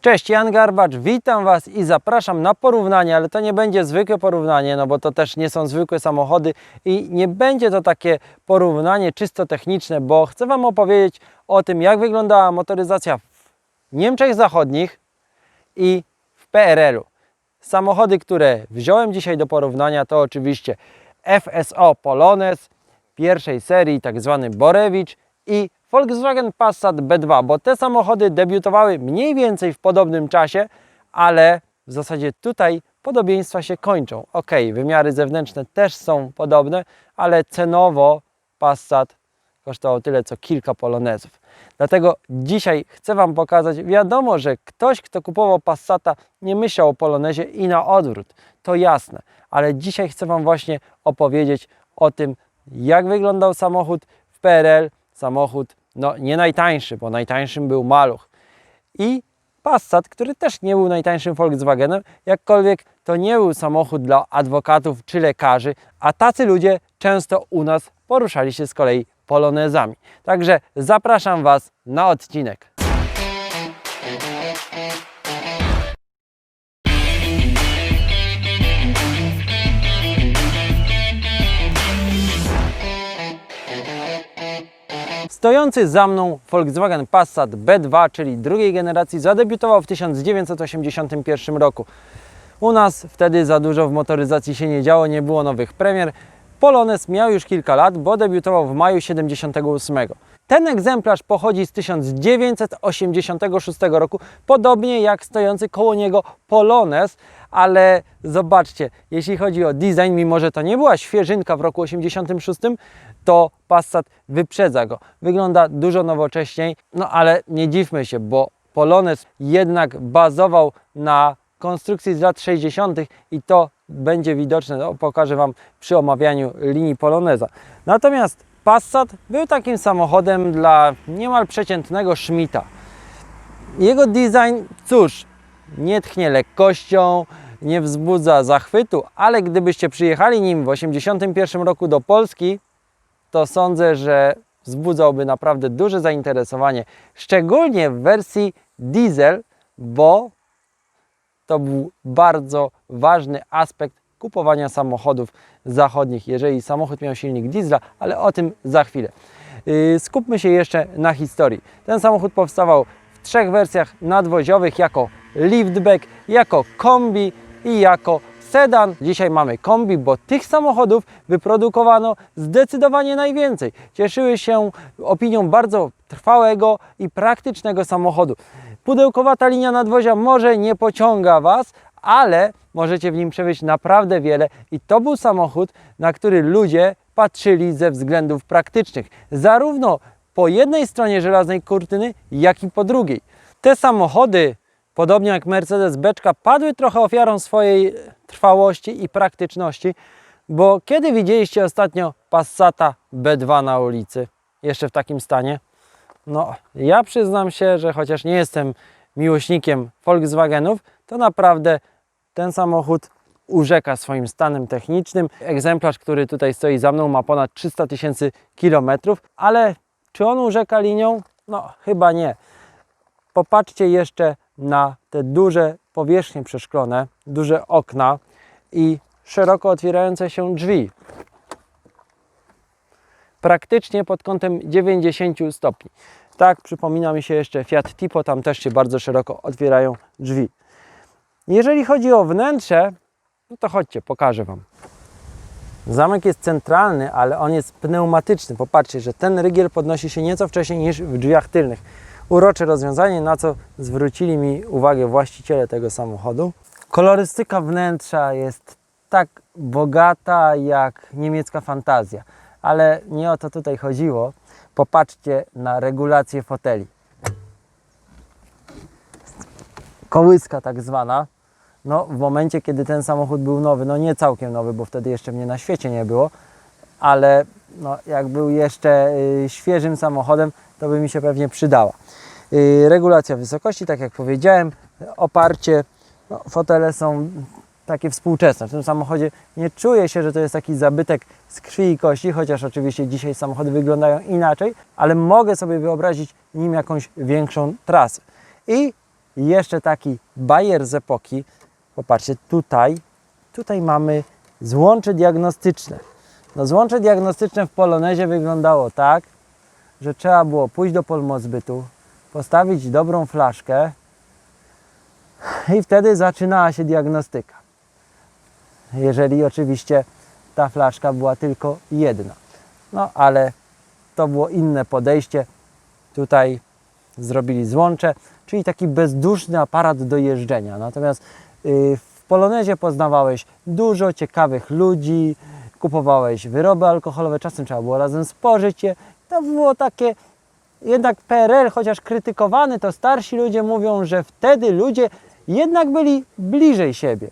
Cześć, Jan Garbacz, witam Was i zapraszam na porównanie, ale to nie będzie zwykłe porównanie, no bo to też nie są zwykłe samochody i nie będzie to takie porównanie czysto techniczne, bo chcę Wam opowiedzieć o tym, jak wyglądała motoryzacja w Niemczech Zachodnich i w PRL-u. Samochody, które wziąłem dzisiaj do porównania to oczywiście FSO Polones pierwszej serii, tak zwany Borewicz i Volkswagen Passat B2, bo te samochody debiutowały mniej więcej w podobnym czasie, ale w zasadzie tutaj podobieństwa się kończą. Ok, wymiary zewnętrzne też są podobne, ale cenowo Passat kosztował tyle co kilka polonezów. Dlatego dzisiaj chcę Wam pokazać, wiadomo, że ktoś, kto kupował Passata, nie myślał o Polonezie i na odwrót, to jasne, ale dzisiaj chcę Wam właśnie opowiedzieć o tym, jak wyglądał samochód w PRL, samochód no nie najtańszy, bo najtańszym był Maluch i Passat, który też nie był najtańszym Volkswagenem, jakkolwiek to nie był samochód dla adwokatów czy lekarzy, a tacy ludzie często u nas poruszali się z kolei polonezami. Także zapraszam Was na odcinek. Stojący za mną Volkswagen Passat B2, czyli drugiej generacji, zadebiutował w 1981 roku. U nas wtedy za dużo w motoryzacji się nie działo, nie było nowych premier. Polones miał już kilka lat, bo debiutował w maju 78. Ten egzemplarz pochodzi z 1986 roku, podobnie jak stojący koło niego Polones, ale zobaczcie, jeśli chodzi o design, mimo że to nie była świeżynka w roku 86, to Passat wyprzedza go. Wygląda dużo nowocześniej, no ale nie dziwmy się, bo Polones jednak bazował na konstrukcji z lat 60. i to będzie widoczne, no, pokażę Wam przy omawianiu linii Poloneza. Natomiast Passat był takim samochodem dla niemal przeciętnego Schmidta. Jego design, cóż, nie tchnie lekkością, nie wzbudza zachwytu, ale gdybyście przyjechali nim w 81 roku do Polski, to sądzę, że wzbudzałby naprawdę duże zainteresowanie, szczególnie w wersji diesel, bo to był bardzo ważny aspekt kupowania samochodów zachodnich, jeżeli samochód miał silnik diesla, ale o tym za chwilę. Yy, Skupmy się jeszcze na historii. Ten samochód powstawał w trzech wersjach nadwoziowych jako liftback, jako kombi i jako sedan. Dzisiaj mamy kombi, bo tych samochodów wyprodukowano zdecydowanie najwięcej. Cieszyły się opinią bardzo trwałego i praktycznego samochodu. Pudełkowata linia nadwozia może nie pociąga Was, ale możecie w nim przewieźć naprawdę wiele i to był samochód, na który ludzie patrzyli ze względów praktycznych. Zarówno po jednej stronie żelaznej kurtyny, jak i po drugiej. Te samochody podobnie jak Mercedes Beczka, padły trochę ofiarą swojej trwałości i praktyczności, bo kiedy widzieliście ostatnio Passata B2 na ulicy, jeszcze w takim stanie? No, ja przyznam się, że chociaż nie jestem miłośnikiem Volkswagenów, to naprawdę ten samochód urzeka swoim stanem technicznym. Egzemplarz, który tutaj stoi za mną, ma ponad 300 tysięcy kilometrów, ale czy on urzeka linią? No, chyba nie. Popatrzcie jeszcze na te duże powierzchnie przeszklone, duże okna i szeroko otwierające się drzwi. Praktycznie pod kątem 90 stopni. Tak, przypomina mi się jeszcze Fiat Tipo, tam też się bardzo szeroko otwierają drzwi. Jeżeli chodzi o wnętrze, no to chodźcie, pokażę Wam. Zamek jest centralny, ale on jest pneumatyczny. Popatrzcie, że ten rygiel podnosi się nieco wcześniej niż w drzwiach tylnych. Urocze rozwiązanie, na co zwrócili mi uwagę właściciele tego samochodu. Kolorystyka wnętrza jest tak bogata jak niemiecka fantazja, ale nie o to tutaj chodziło. Popatrzcie na regulację foteli. Kołyska tak zwana. No, w momencie, kiedy ten samochód był nowy, no nie całkiem nowy, bo wtedy jeszcze mnie na świecie nie było, ale no, jak był jeszcze y, świeżym samochodem, to by mi się pewnie przydała. Y, regulacja wysokości, tak jak powiedziałem, oparcie, no, fotele są takie współczesne. W tym samochodzie nie czuję się, że to jest taki zabytek z krwi i kości, chociaż oczywiście dzisiaj samochody wyglądają inaczej, ale mogę sobie wyobrazić nim jakąś większą trasę. I jeszcze taki bajer z epoki. Popatrzcie, tutaj, tutaj mamy złącze diagnostyczne. No złącze diagnostyczne w Polonezie wyglądało tak, że trzeba było pójść do polmozbytu, postawić dobrą flaszkę i wtedy zaczynała się diagnostyka. Jeżeli oczywiście ta flaszka była tylko jedna. No ale to było inne podejście. Tutaj zrobili złącze, czyli taki bezduszny aparat do jeżdżenia. Natomiast y, w Polonezie poznawałeś dużo ciekawych ludzi, kupowałeś wyroby alkoholowe, czasem trzeba było razem spożyć je. To było takie, jednak PRL, chociaż krytykowany, to starsi ludzie mówią, że wtedy ludzie jednak byli bliżej siebie.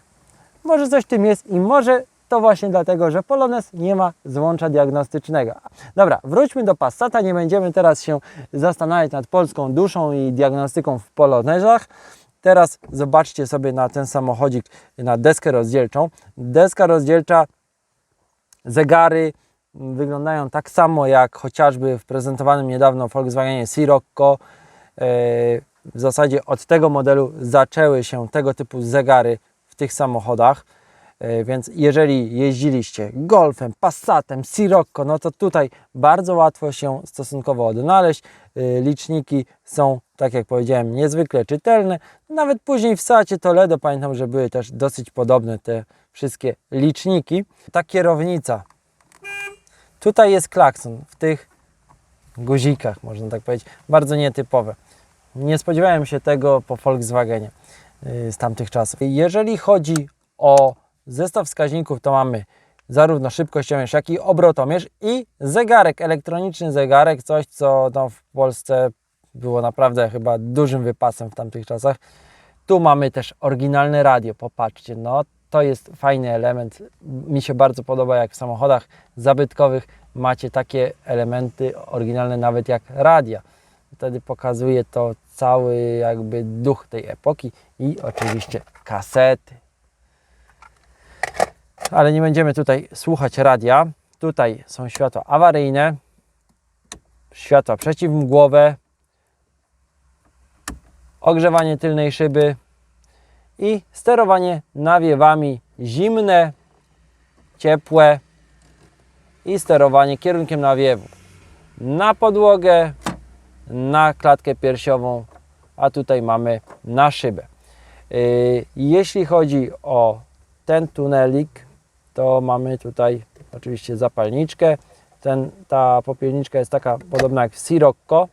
Może coś w tym jest i może to właśnie dlatego, że Polones nie ma złącza diagnostycznego. Dobra, wróćmy do Passata. Nie będziemy teraz się zastanawiać nad polską duszą i diagnostyką w Polonezach. Teraz zobaczcie sobie na ten samochodzik, na deskę rozdzielczą. Deska rozdzielcza, zegary wyglądają tak samo jak chociażby w prezentowanym niedawno Volkswagenie Sirocco. E, W zasadzie od tego modelu zaczęły się tego typu zegary w tych samochodach. E, Więc jeżeli jeździliście Golfem, Passatem, Sirocco, no to tutaj bardzo łatwo się stosunkowo odnaleźć. E, Liczniki są, tak jak powiedziałem, niezwykle czytelne. Nawet później w Seacie Toledo pamiętam, że były też dosyć podobne te wszystkie liczniki. Ta kierownica. Tutaj jest klakson w tych guzikach, można tak powiedzieć. Bardzo nietypowe. Nie spodziewałem się tego po Volkswagenie y, z tamtych czasów. Jeżeli chodzi o zestaw wskaźników, to mamy zarówno szybkościomierz, jak i obrotomierz i zegarek, elektroniczny zegarek, coś co no, w Polsce było naprawdę chyba dużym wypasem w tamtych czasach. Tu mamy też oryginalne radio, popatrzcie, no to jest fajny element. Mi się bardzo podoba, jak w samochodach zabytkowych macie takie elementy oryginalne, nawet jak radia. Wtedy pokazuje to cały jakby duch tej epoki i oczywiście kasety. Ale nie będziemy tutaj słuchać radia. Tutaj są światła awaryjne, światła przeciwmgłowe, ogrzewanie tylnej szyby i sterowanie nawiewami zimne, ciepłe i sterowanie kierunkiem nawiewu na podłogę, na klatkę piersiową, a tutaj mamy na szybę. Yy, Jeśli chodzi o ten tunelik, to mamy tutaj oczywiście zapalniczkę. Ten, ta popielniczka jest taka podobna jak w Sirocco,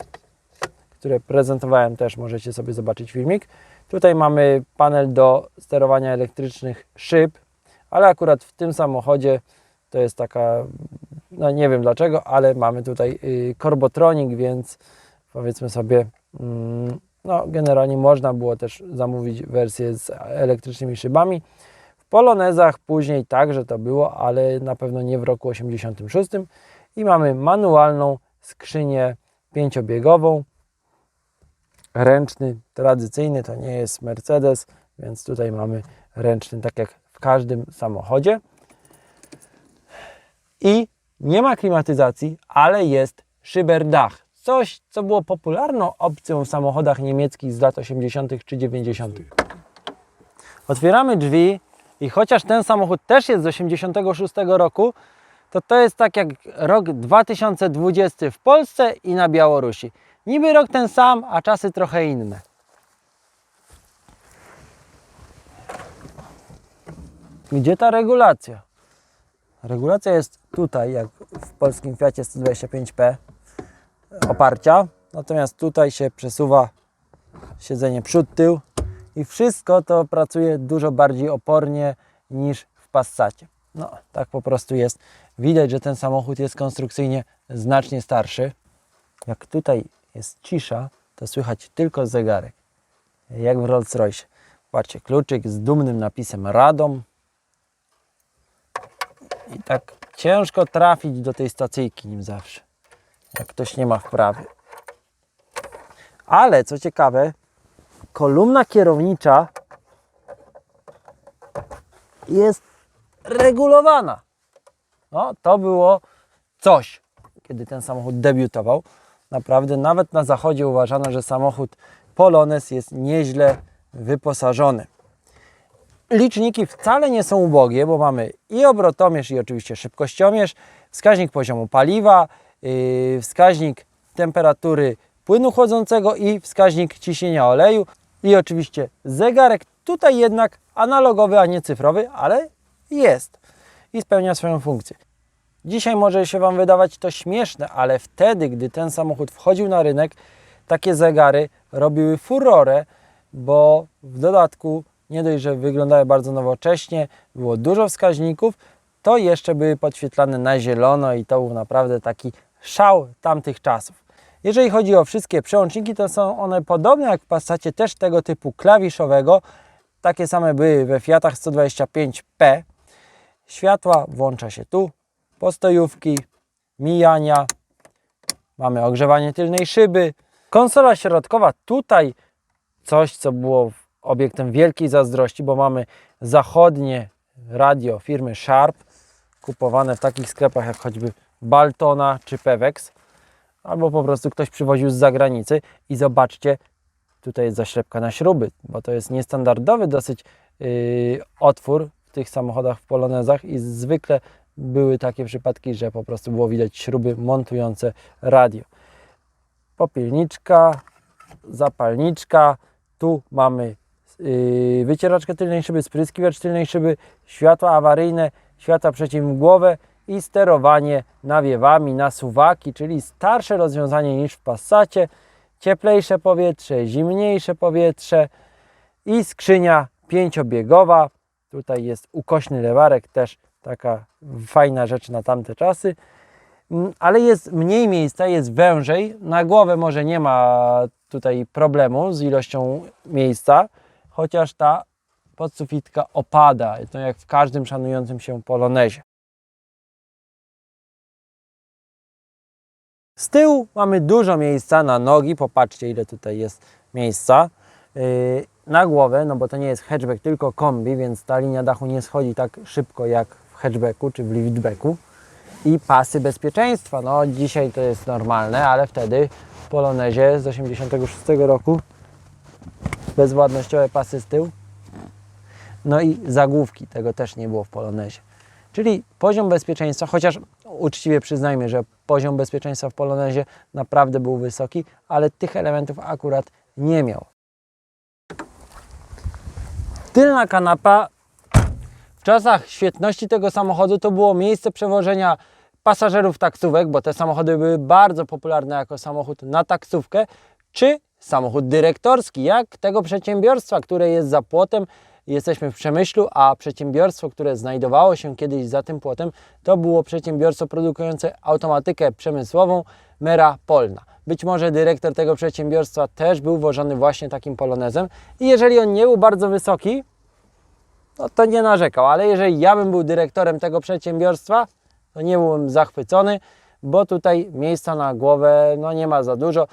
które prezentowałem też, możecie sobie zobaczyć filmik. Tutaj mamy panel do sterowania elektrycznych szyb, ale akurat w tym samochodzie to jest taka, no nie wiem dlaczego, ale mamy tutaj y, Corbotronic, więc powiedzmy sobie, mm, no generalnie można było też zamówić wersję z elektrycznymi szybami. W Polonezach później także to było, ale na pewno nie w roku 86. I mamy manualną skrzynię pięciobiegową. Ręczny, tradycyjny, to nie jest Mercedes, więc tutaj mamy ręczny, tak jak w każdym samochodzie. I nie ma klimatyzacji, ale jest szyberdach. Coś, co było popularną opcją w samochodach niemieckich z lat 80. czy 90. Otwieramy drzwi i chociaż ten samochód też jest z 86 roku, to to jest tak jak rok 2020 w Polsce i na Białorusi. Niby rok ten sam, a czasy trochę inne. Gdzie ta regulacja? Regulacja jest tutaj, jak w polskim Fiacie 125P oparcia, natomiast tutaj się przesuwa siedzenie przód-tył i wszystko to pracuje dużo bardziej opornie niż w Passacie. No, tak po prostu jest. Widać, że ten samochód jest konstrukcyjnie znacznie starszy. Jak tutaj jest cisza, to słychać tylko zegarek. Jak w Rolls Royce. Patrzcie, kluczyk z dumnym napisem Radom. I tak ciężko trafić do tej stacyjki nim zawsze. Jak ktoś nie ma wprawy. Ale co ciekawe, kolumna kierownicza jest regulowana. No, to było coś, kiedy ten samochód debiutował. Naprawdę, nawet na zachodzie uważano, że samochód Polones jest nieźle wyposażony. Liczniki wcale nie są ubogie, bo mamy i obrotomierz, i oczywiście szybkościomierz, wskaźnik poziomu paliwa, yy, wskaźnik temperatury płynu chłodzącego i wskaźnik ciśnienia oleju i oczywiście zegarek. Tutaj jednak analogowy, a nie cyfrowy, ale jest i spełnia swoją funkcję. Dzisiaj może się Wam wydawać to śmieszne, ale wtedy, gdy ten samochód wchodził na rynek, takie zegary robiły furorę, bo w dodatku nie dość, że wyglądały bardzo nowocześnie, było dużo wskaźników, to jeszcze były podświetlane na zielono i to był naprawdę taki szał tamtych czasów. Jeżeli chodzi o wszystkie przełączniki, to są one podobne jak w Passacie też tego typu klawiszowego. Takie same były we Fiatach 125P. Światła włącza się tu, postojówki, mijania, mamy ogrzewanie tylnej szyby. Konsola środkowa tutaj coś, co było obiektem wielkiej zazdrości, bo mamy zachodnie radio firmy Sharp, kupowane w takich sklepach jak choćby Baltona czy Pewex, albo po prostu ktoś przywoził z zagranicy i zobaczcie, tutaj jest zaślepka na śruby, bo to jest niestandardowy dosyć yy, otwór w tych samochodach w Polonezach i zwykle były takie przypadki, że po prostu było widać śruby montujące radio. Popielniczka, zapalniczka, tu mamy yy, wycieraczkę tylnej szyby, spryskiwacz tylnej szyby, światła awaryjne, światła przeciwmgłowe i sterowanie nawiewami na suwaki, czyli starsze rozwiązanie niż w Passacie, cieplejsze powietrze, zimniejsze powietrze i skrzynia pięciobiegowa. Tutaj jest ukośny lewarek, też taka fajna rzecz na tamte czasy. Mm, Ale jest mniej miejsca, jest wężej. Na głowę może nie ma tutaj problemu z ilością miejsca, chociaż ta podsufitka opada, to jak w każdym szanującym się polonezie. Z tyłu mamy dużo miejsca na nogi, popatrzcie ile tutaj jest miejsca. Yy, Na głowę, no bo to nie jest hatchback, tylko kombi, więc ta linia dachu nie schodzi tak szybko jak hatchbacku czy w liftbacku. I pasy bezpieczeństwa, no dzisiaj to jest normalne, ale wtedy w Polonezie z 86 roku bezwładnościowe pasy z tyłu. No i zagłówki, tego też nie było w Polonezie. Czyli poziom bezpieczeństwa, chociaż uczciwie przyznajmy, że poziom bezpieczeństwa w Polonezie naprawdę był wysoki, ale tych elementów akurat nie miał. Tylna kanapa w czasach świetności tego samochodu to było miejsce przewożenia pasażerów taksówek, bo te samochody były bardzo popularne jako samochód na taksówkę, czy samochód dyrektorski, jak tego przedsiębiorstwa, które jest za płotem. Jesteśmy w Przemyślu, a przedsiębiorstwo, które znajdowało się kiedyś za tym płotem, to było przedsiębiorstwo produkujące automatykę przemysłową Mera Polna. Być może dyrektor tego przedsiębiorstwa też był wożony właśnie takim polonezem i jeżeli on nie był bardzo wysoki, no to nie narzekał, ale jeżeli ja bym był dyrektorem tego przedsiębiorstwa, to nie byłbym zachwycony, bo tutaj miejsca na głowę no nie ma za dużo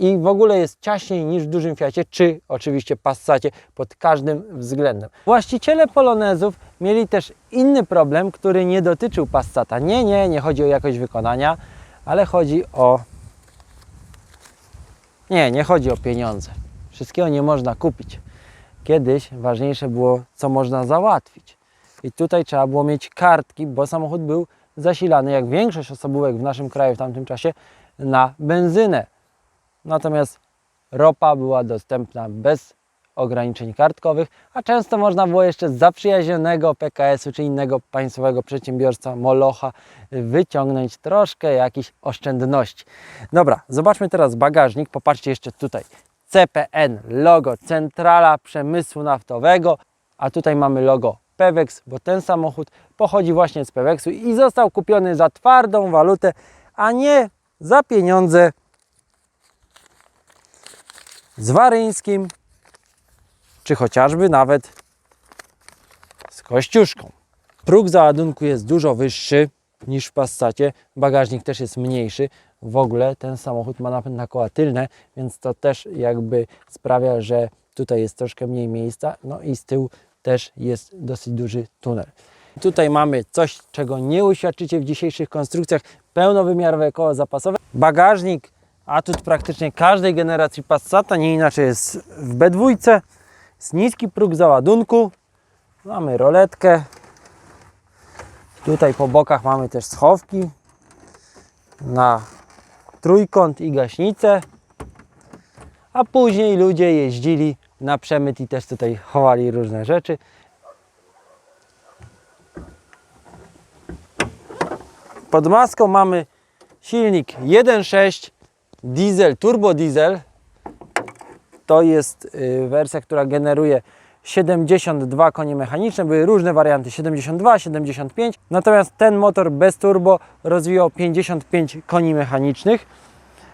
i w ogóle jest ciaśniej niż w dużym Fiacie, czy oczywiście Passacie pod każdym względem. Właściciele Polonezów mieli też inny problem, który nie dotyczył Passata. Nie, nie, nie chodzi o jakość wykonania, ale chodzi o... Nie, nie chodzi o pieniądze. Wszystkiego nie można kupić. Kiedyś ważniejsze było, co można załatwić. I tutaj trzeba było mieć kartki, bo samochód był zasilany, jak większość osobówek w naszym kraju w tamtym czasie, na benzynę. Natomiast ropa była dostępna bez ograniczeń kartkowych, a często można było jeszcze z zaprzyjaźnionego PKS-u czy innego państwowego przedsiębiorstwa Molocha wyciągnąć troszkę jakichś oszczędności. Dobra, zobaczmy teraz bagażnik. Popatrzcie jeszcze tutaj. CPN, logo Centrala Przemysłu Naftowego, a tutaj mamy logo Pewex, bo ten samochód pochodzi właśnie z Peweksu i został kupiony za twardą walutę, a nie za pieniądze z Waryńskim, czy chociażby nawet z Kościuszką. Próg załadunku jest dużo wyższy niż w Passacie, bagażnik też jest mniejszy. W ogóle ten samochód ma napęd na koła tylne, więc to też jakby sprawia, że tutaj jest troszkę mniej miejsca, no i z tyłu też jest dosyć duży tunel. Tutaj mamy coś, czego nie uświadczycie w dzisiejszych konstrukcjach, pełnowymiarowe koło zapasowe, bagażnik atut praktycznie każdej generacji Passata, nie inaczej jest w B2. Jest niski próg załadunku. Mamy roletkę. Tutaj po bokach mamy też schowki na trójkąt i gaśnicę. A później ludzie jeździli na przemyt i też tutaj chowali różne rzeczy. Pod maską mamy silnik 1.6 diesel, turbo diesel. To jest y, wersja, która generuje 72 konie mechaniczne. Były różne warianty 72, 75. Natomiast ten motor bez turbo rozwijał 55 koni mechanicznych.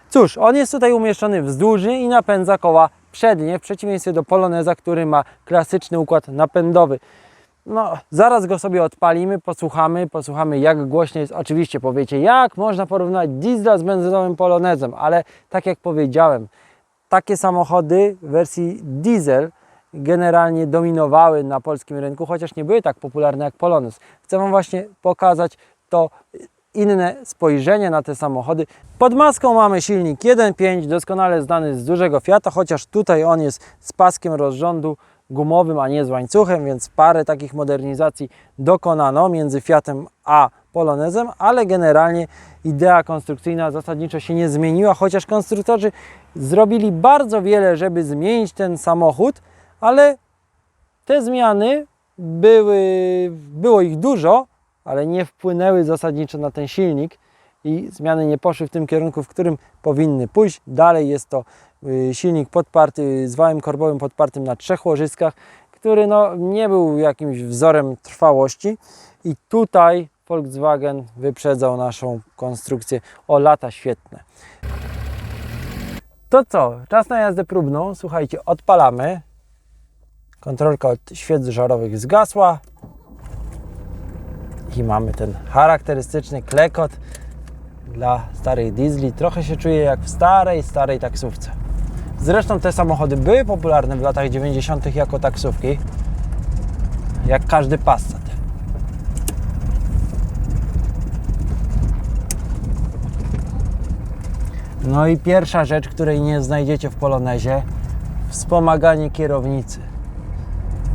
Cóż, on jest tutaj umieszczony wzdłużnie i napędza koła przednie, w przeciwieństwie do Poloneza, który ma klasyczny układ napędowy. No, zaraz go sobie odpalimy, posłuchamy, posłuchamy jak głośno jest. Oczywiście powiecie, jak można porównać diesla z benzynowym Polonezem, ale tak jak powiedziałem, takie samochody w wersji diesel generalnie dominowały na polskim rynku, chociaż nie były tak popularne jak Polonez. Chcę Wam właśnie pokazać to inne spojrzenie na te samochody. Pod maską mamy silnik 1.5, doskonale znany z dużego Fiata, chociaż tutaj on jest z paskiem rozrządu gumowym, a nie z łańcuchem, więc parę takich modernizacji dokonano między Fiatem a Polonezem, ale generalnie idea konstrukcyjna zasadniczo się nie zmieniła, chociaż konstruktorzy zrobili bardzo wiele, żeby zmienić ten samochód, ale te zmiany były, było ich dużo, ale nie wpłynęły zasadniczo na ten silnik i zmiany nie poszły w tym kierunku, w którym powinny pójść. Dalej jest to y, silnik podparty z wałem korbowym podpartym na trzech łożyskach, który no, nie był jakimś wzorem trwałości i tutaj Volkswagen wyprzedzał naszą konstrukcję o lata świetne. To co? Czas na jazdę próbną. Słuchajcie, odpalamy. Kontrolka od świec żarowych zgasła. I mamy ten charakterystyczny klekot dla starych diesli. Trochę się czuję jak w starej, starej taksówce. Zresztą te samochody były popularne w latach 90. jako taksówki. Jak każdy Passat. No i pierwsza rzecz, której nie znajdziecie w Polonezie, wspomaganie kierownicy.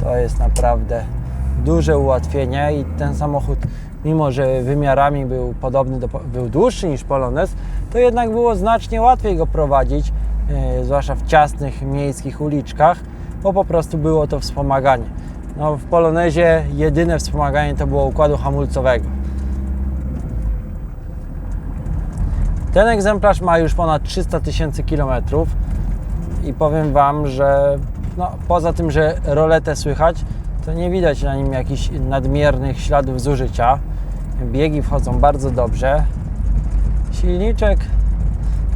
To jest naprawdę duże ułatwienie i ten samochód, mimo że wymiarami był podobny, do, był dłuższy niż Polonez, to jednak było znacznie łatwiej go prowadzić, yy, zwłaszcza w ciasnych miejskich uliczkach, bo po prostu było to wspomaganie. No, w Polonezie jedyne wspomaganie to było układu hamulcowego. Ten egzemplarz ma już ponad 300 tysięcy kilometrów i powiem Wam, że no, poza tym, że roletę słychać, to nie widać na nim jakichś nadmiernych śladów zużycia. Biegi wchodzą bardzo dobrze. Silniczek,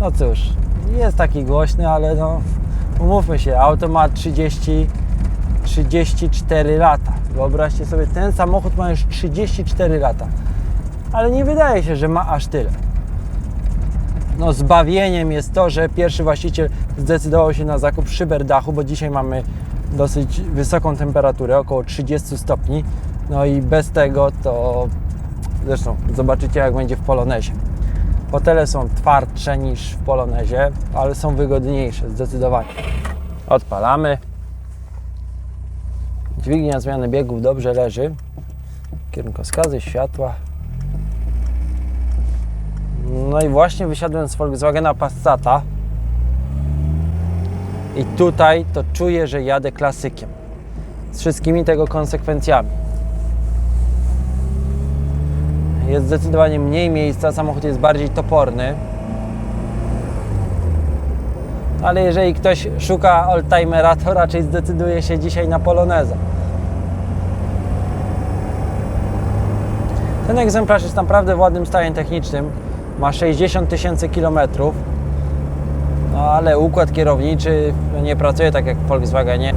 no cóż, jest taki głośny, ale no, umówmy się, auto ma 30, 34 lata. Wyobraźcie sobie, ten samochód ma już 34 lata, ale nie wydaje się, że ma aż tyle no, zbawieniem jest to, że pierwszy właściciel zdecydował się na zakup szyber dachu, bo dzisiaj mamy dosyć wysoką temperaturę, około 30 stopni. No i bez tego to zresztą zobaczycie jak będzie w Polonezie. Fotele są twardsze niż w Polonezie, ale są wygodniejsze zdecydowanie. Odpalamy. Dźwignia zmiany biegów dobrze leży. Kierunkowskazy, światła, no i właśnie wysiadłem z Volkswagena Passata i tutaj to czuję, że jadę klasykiem. Z wszystkimi tego konsekwencjami. Jest zdecydowanie mniej miejsca, samochód jest bardziej toporny. Ale jeżeli ktoś szuka oldtimera, to raczej zdecyduje się dzisiaj na Poloneza. Ten egzemplarz jest naprawdę w ładnym stanie technicznym ma 60 tysięcy kilometrów, no ale układ kierowniczy nie pracuje tak jak w Volkswagenie.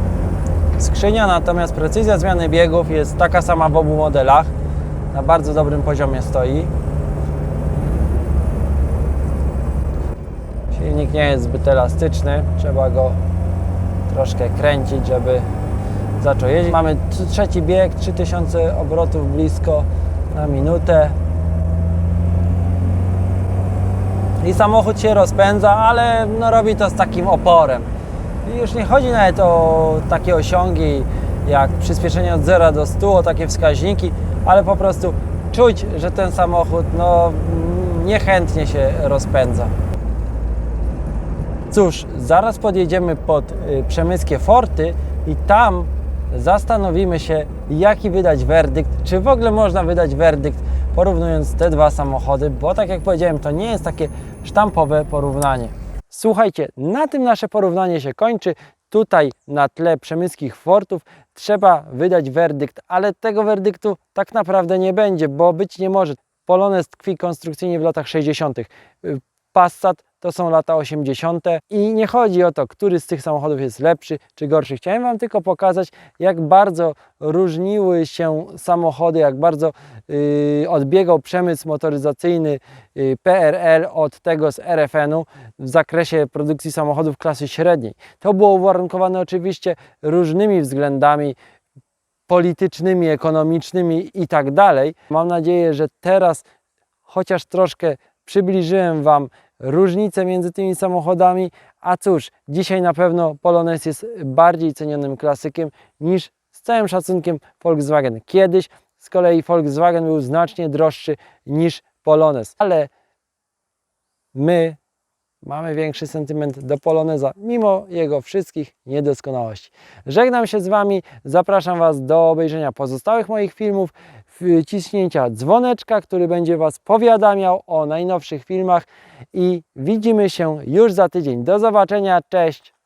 Skrzynia natomiast precyzja zmiany biegów jest taka sama w obu modelach, na bardzo dobrym poziomie stoi. Silnik nie jest zbyt elastyczny, trzeba go troszkę kręcić, żeby zaczął jeździć. Mamy trzeci bieg, 3000 obrotów blisko na minutę. I samochód się rozpędza, ale no, robi to z takim oporem. I już nie chodzi nawet o takie osiągi jak przyspieszenie od 0 do 100, o takie wskaźniki, ale po prostu czuć, że ten samochód no, niechętnie się rozpędza. Cóż, zaraz podjedziemy pod y, przemyskie forty i tam zastanowimy się, jaki wydać werdykt, czy w ogóle można wydać werdykt porównując te dwa samochody, bo tak jak powiedziałem, to nie jest takie sztampowe porównanie. Słuchajcie, na tym nasze porównanie się kończy. Tutaj na tle przemyskich fortów trzeba wydać werdykt, ale tego werdyktu tak naprawdę nie będzie, bo być nie może. Polonez tkwi konstrukcyjnie w latach 60. Y, Passat to są lata 80. i nie chodzi o to, który z tych samochodów jest lepszy czy gorszy. Chciałem Wam tylko pokazać, jak bardzo różniły się samochody, jak bardzo yy, odbiegał przemysł motoryzacyjny yy, PRL od tego z RFN-u w zakresie produkcji samochodów klasy średniej. To było uwarunkowane oczywiście różnymi względami, politycznymi, ekonomicznymi i tak dalej. Mam nadzieję, że teraz chociaż troszkę przybliżyłem Wam różnice między tymi samochodami. A cóż, dzisiaj na pewno Polonez jest bardziej cenionym klasykiem niż z całym szacunkiem Volkswagen. Kiedyś z kolei Volkswagen był znacznie droższy niż Polonez, ale my mamy większy sentyment do Poloneza, mimo jego wszystkich niedoskonałości. Żegnam się z Wami, zapraszam Was do obejrzenia pozostałych moich filmów, wciśnięcia dzwoneczka, który będzie Was powiadamiał o najnowszych filmach i widzimy się już za tydzień. Do zobaczenia, cześć!